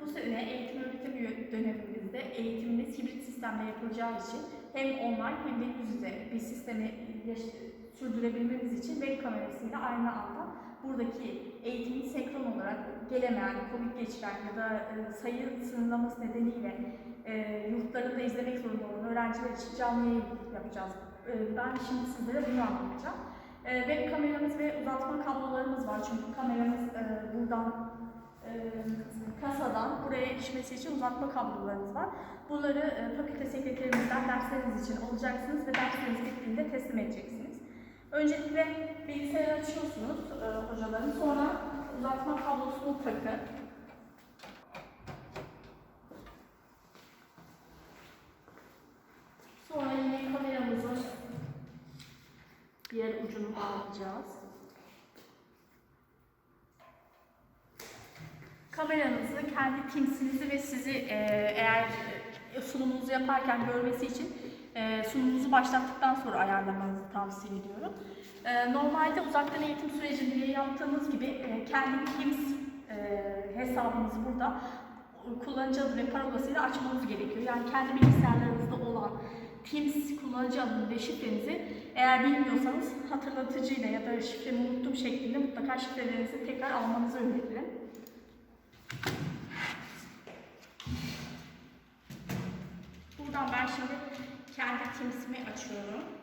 Bu sene eğitim öğretim dönemimizde eğitimimiz hibrit sistemle yapılacağı için hem online hem de yüz yüze bir sistemi sürdürebilmemiz için web kamerasıyla aynı anda buradaki eğitimin senkron olarak gelemeyen, COVID geçiren ya da e, sayı sınırlaması nedeniyle e, yurtlarında izlemek zorunda olan öğrenciler için canlı yayın yapacağız. E, ben şimdi sizlere bunu anlatacağım. E, web kameramız ve uzatma kablolarımız var çünkü kameramız e, buradan kasadan buraya erişmesi için uzatma kablolarımız var. Bunları e, fakülte sekreterimizden dersleriniz için alacaksınız ve dersleriniz bittiğinde teslim edeceksiniz. Öncelikle bilgisayarı açıyorsunuz e, hocaların, sonra uzatma kablosunu takın. Sonra yine kameramızın diğer ucunu bağlayacağız. Kameranızı, kendi Teams'inizi ve sizi e, eğer sunumunuzu yaparken görmesi için e, sunumunuzu başlattıktan sonra ayarlamanızı tavsiye ediyorum. E, normalde uzaktan eğitim sürecinde yaptığınız gibi kendi Teams e, hesabınızı burada kullanıcı adı ve parolasıyla açmanız gerekiyor. Yani kendi bilgisayarlarınızda olan Teams kullanıcı adını ve şifrenizi eğer bilmiyorsanız hatırlatıcıyla ya da şifremi unuttum şeklinde mutlaka şifrelerinizi tekrar almanızı öneririm. Buradan ben şimdi kendi Teams'imi açıyorum.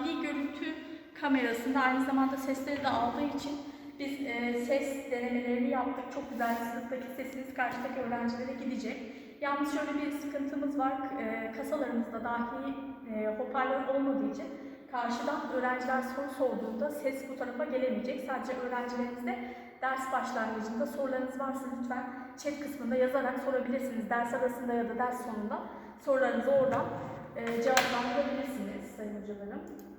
Dahili görüntü kamerasında aynı zamanda sesleri de aldığı için biz e, ses denemelerini yaptık. Çok güzel sınıftaki sesiniz karşıdaki öğrencilere gidecek. Yalnız şöyle bir sıkıntımız var. E, kasalarımızda dahi e, hoparlör olmadığı için karşıdan öğrenciler soru sorduğunda ses bu tarafa gelemeyecek. Sadece öğrencilerimizde ders başlangıcında sorularınız varsa lütfen chat kısmında yazarak sorabilirsiniz. Ders arasında ya da ders sonunda sorularınızı oradan e, cevaplandırabilirsiniz sayın hocalarım.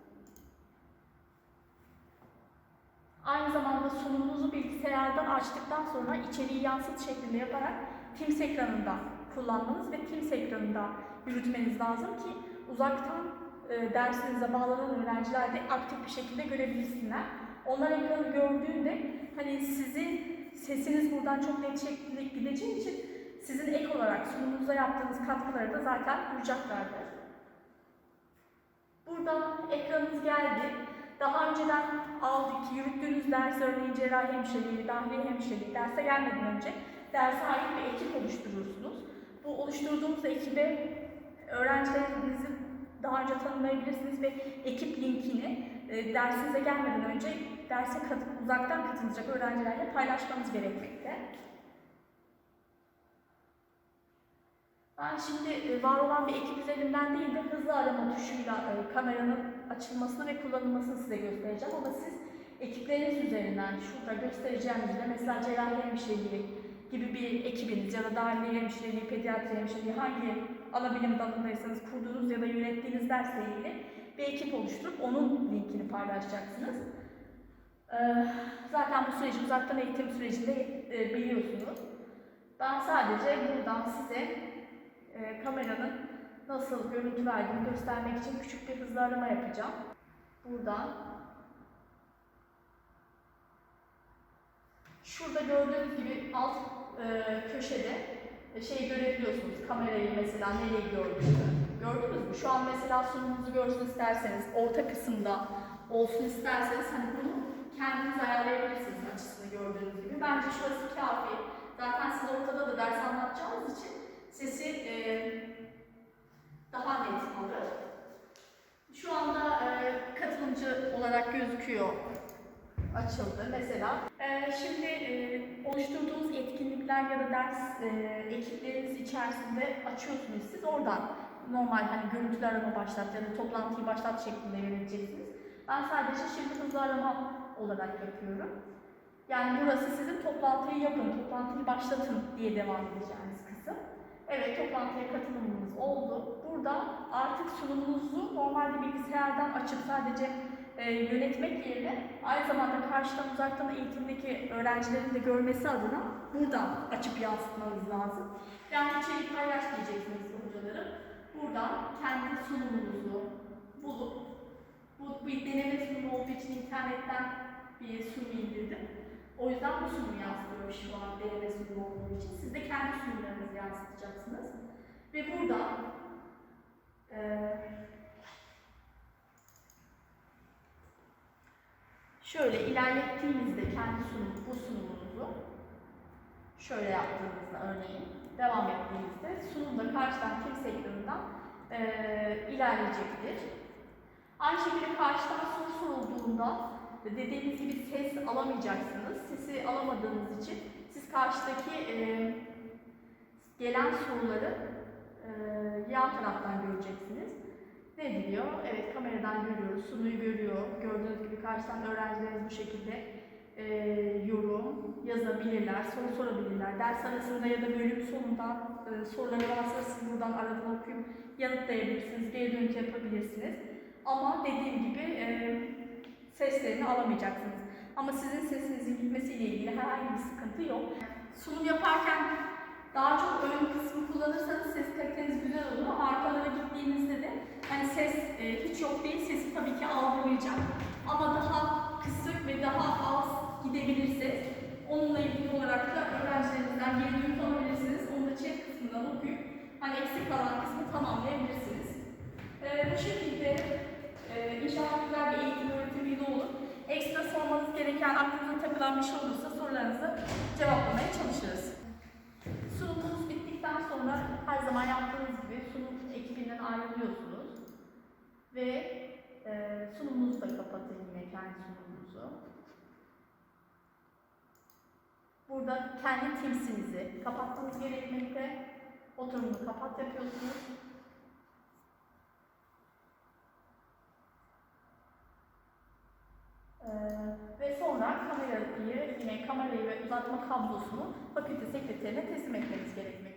Aynı zamanda sunumunuzu bilgisayardan açtıktan sonra içeriği yansıt şeklinde yaparak Teams ekranında kullanmanız ve Teams ekranında yürütmeniz lazım ki uzaktan e, dersinize bağlanan öğrenciler de aktif bir şekilde görebilsinler. Onlar ekranı gördüğünde hani sizin sesiniz buradan çok net şekilde gideceği için sizin ek olarak sunumunuza yaptığınız katkıları da zaten duyacaklardır. Burada ekranınız geldi. Daha önceden aldık, yürüttüğünüz ders örneğin cerrahi hemşireliği, dahiliye hemşireliği derse gelmeden önce derse ait bir ekip oluşturursunuz. Bu oluşturduğumuz ekibe öğrencilerinizi daha önce tanımlayabilirsiniz ve ekip linkini e, dersinize gelmeden önce derse kat- uzaktan katılacak öğrencilerle paylaşmanız gerekmekte. Ben şimdi e, var olan bir ekip üzerinden değil de hızlı arama tuşuyla e, kameranın açılmasını ve kullanılmasını size göstereceğim. Ama siz ekipleriniz üzerinden şurada göstereceğim üzere mesela cerrahi hemşireliği gibi bir ekibiniz ya da dahiliye hemşireliği, pediatri hemşireliği hangi ana bilim dalındaysanız kurduğunuz ya da yönettiğiniz dersle ilgili bir ekip oluşturup onun linkini paylaşacaksınız. Ee, Zaten bu süreci uzaktan eğitim sürecinde e, biliyorsunuz. Ben sadece buradan size e, kameranın nasıl görüntü verdiğini göstermek için küçük bir hızlı arama yapacağım. Buradan Şurada gördüğünüz gibi alt e, köşede e, şey görebiliyorsunuz. Kamerayı mesela nereye gördüğünü. Gördünüz mü? Şu an mesela sunumunuzu görsün isterseniz, orta kısımda olsun isterseniz hani bunu kendiniz ayarlayabilirsiniz açısını gördüğünüz gibi. Bence şurası kafi. Zaten siz ortada da ders anlatacağınız için sesi e, daha net alır. Şu anda e, katılımcı olarak gözüküyor. Açıldı mesela. E, şimdi e, oluşturduğunuz etkinlikler ya da ders e, ekipleriniz içerisinde açıyorsunuz siz. Oradan normal hani görüntülü arama başlat ya da toplantıyı başlat şeklinde yöneteceksiniz. Ben sadece şimdi hızlı arama olarak yapıyorum. Yani burası sizin toplantıyı yapın, toplantıyı başlatın diye devam edeceğiniz kısım. Evet, toplantıya katılımınız oldu. oldu. Burada artık sunumunuzu normalde bilgisayardan açıp sadece e, yönetmek yerine aynı zamanda karşıdan uzaktan eğitimdeki öğrencilerin de görmesi adına buradan açıp yansıtmanız lazım. Yani içeriği paylaş diyeceksiniz hocalarım. Buradan kendi sunumunuzu bulup bu bir deneme sunumu olduğu için internetten bir sunum indirdim. O yüzden bu sunumu yansıtıyorum şu an deneme sunumu olduğu için. Siz de kendi sunumlarınızı yansıtacaksınız. Ve burada eee şöyle ilerlettiğinizde kendi sunum, bu sunumunuzu şöyle yaptığınızda örneğin devam ettiğinizde sunumda karşıdan text ekranından eee ilerleyecektir. Aynı şekilde karşıdan soru sorulduğunda dediğimiz gibi ses alamayacaksınız. Sesi alamadığınız için siz karşıdaki eee, gelen soruları eee, yan taraftan göreceksiniz. Ne diyor? Evet kameradan görüyoruz, sunuyu görüyor. Gördüğünüz gibi karşıdan öğrencilerimiz bu şekilde eee, yorum yazabilirler, soru sorabilirler. Ders arasında ya da bölüm sonunda eee, soruları varsa siz buradan aradan okuyup yanıtlayabilirsiniz, geri dönüş yapabilirsiniz. Ama dediğim gibi eee seslerini alamayacaksınız. Ama sizin sesinizin gitmesiyle ilgili herhangi bir sıkıntı yok. Sunum yaparken daha çok ön kısmı kullanırsanız ses kaliteniz güzel olur arkalara gittiğinizde de hani ses e, hiç yok değil, sesi tabii ki algılayacak. Ama daha kısık ve daha az gidebilirse onunla ilgili olarak da öğrencilerinizden geri dönüş alabilirsiniz. Onu da chat kısmından okuyup hani eksik kalan kısmı tamamlayabilirsiniz. E, bu şekilde ee, inşallah güzel bir eğitim öğretim yılı olur. Ekstra sormanız gereken, aklınıza takılan bir şey olursa sorularınızı cevaplamaya çalışırız. Sunumunuz bittikten sonra her zaman yaptığınız gibi sunum ekibinden ayrılıyorsunuz. Ve e, sunumunuzu da kapatın yine kendi sunumunuzu. Burada kendi timsinizi kapatmanız gerekmekte. Oturumunu kapat yapıyorsunuz. Ee, ve sonra kamerayı yine kamerayı ve uzatma kablosunu fakülte sekreterine teslim etmeniz gerekmektedir.